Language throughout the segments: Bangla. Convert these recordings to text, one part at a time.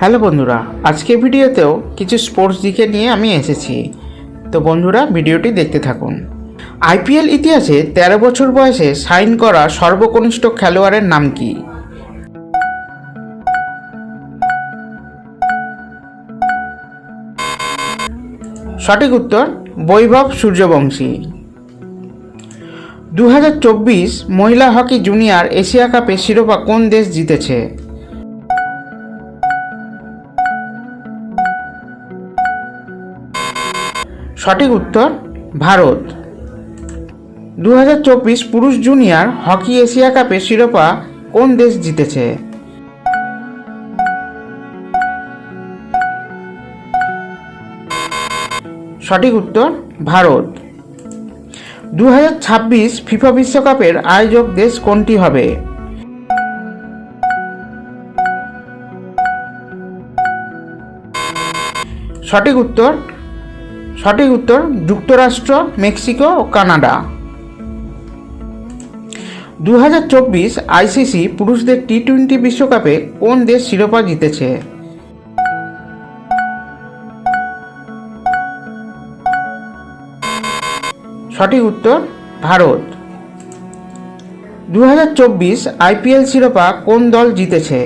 হ্যালো বন্ধুরা, আজকে ভিডিওতেও কিছু স্পোর্টস দিকে নিয়ে আমি এসেছি। তো বন্ধুরা, ভিডিওটি দেখতে থাকুন। আইপিএল ইতিহাসে ১৩ বছর বয়সে সাইন করা সর্বকনিষ্ঠ খেলোয়াড়ের নাম কি? সঠিক উত্তর, বৈভব সূর্যবংশী। দু হাজার চব্বিশ মহিলা হকি জুনিয়র এশিয়া কাপে শিরোপা কোন দেশ জিতেছে? সঠিক উত্তর, ভারত। দু হাজার চব্বিশ পুরুষ জুনিয়র হকি এশিয়া কাপের শিরোপা কোন দেশ জিতেছে? সঠিক উত্তর, ভারত। দু হাজার ছাব্বিশ ফিফা বিশ্বকাপের আয়োজক দেশ কোনটি হবে? সঠিক উত্তর সঠিক উত্তর, যুক্তরাষ্ট্র, মেক্সিকো ও কানাডা। দু হাজার চব্বিশ আইসিসি পুরুষদের টি টোয়েন্টি বিশ্বকাপে কোন দেশ শিরোপা জিতেছে? সঠিক উত্তর, ভারত। দু হাজার চব্বিশ আইপিএল শিরোপা কোন দল জিতেছে?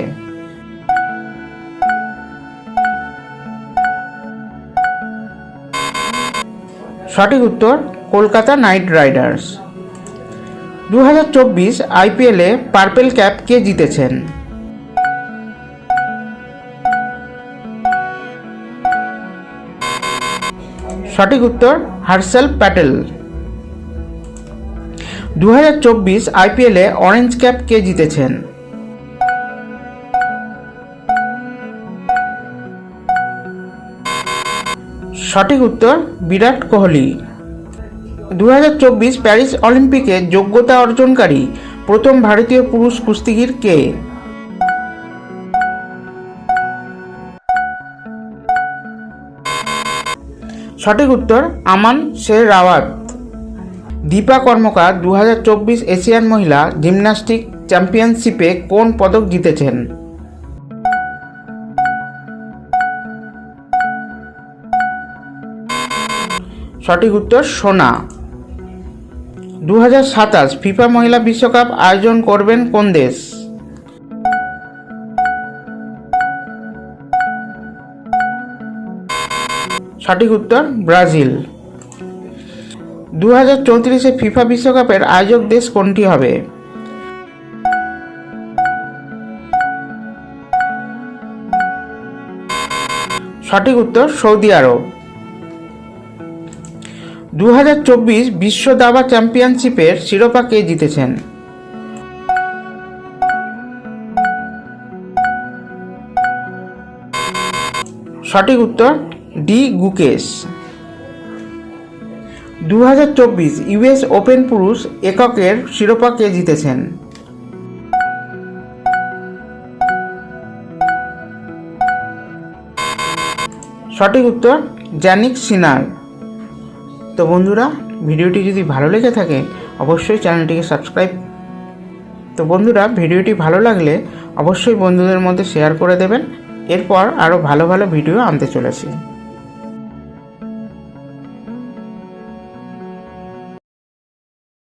সঠিক উত্তর, কলকাতা নাইট রাইডার্স। দু হাজার আইপিএলে পার্পেল ক্যাপ কে জিতেছেন? সঠিক উত্তর, হার্সেল প্যাটেল। দু হাজার চব্বিশ আইপিএলে অরেঞ্জ ক্যাপ কে জিতেছেন? সঠিক উত্তর, বিরাট কোহলি। দু হাজার চব্বিশ প্যারিস অলিম্পিকে যোগ্যতা অর্জনকারী প্রথম ভারতীয় পুরুষ কুস্তিগির কে? সঠিক উত্তর, আমান শের রাওয়াত দীপা কর্মকার দু হাজার চব্বিশ এশিয়ান মহিলা জিমন্যাস্টিক চ্যাম্পিয়নশিপে কোন পদক জিতেছেন? সঠিক উত্তর সোনা। দু হাজার সাতাশ ফিফা মহিলা বিশ্বকাপ আয়োজন করবেন কোন দেশ? সঠিক উত্তর ব্রাজিল। দু হাজার চৌত্রিশে ফিফা বিশ্বকাপের আয়োজক দেশ কোনটি হবে? সঠিক উত্তর সৌদি আরব। দু বিশ্ব দাবা চ্যাম্পিয়নশিপের শিরোপা কে জিতেছেন। সঠিক উত্তর, ডি গুকেশ। দু হাজার চব্বিশ ইউএস ওপেন পুরুষ এককের শিরোপা কে জিতেছেন। সঠিক উত্তর জ্যানিক সিনার তো বন্ধুরা, ভিডিওটি যদি ভালো লেগে থাকে, অবশ্যই চ্যানেলটিকে সাবস্ক্রাইব তো বন্ধুরা, ভিডিওটি ভালো লাগলে অবশ্যই বন্ধুদের মধ্যে শেয়ার করে দেবেন। এরপর আরও ভালো ভালো ভিডিও আনতে চলেছি।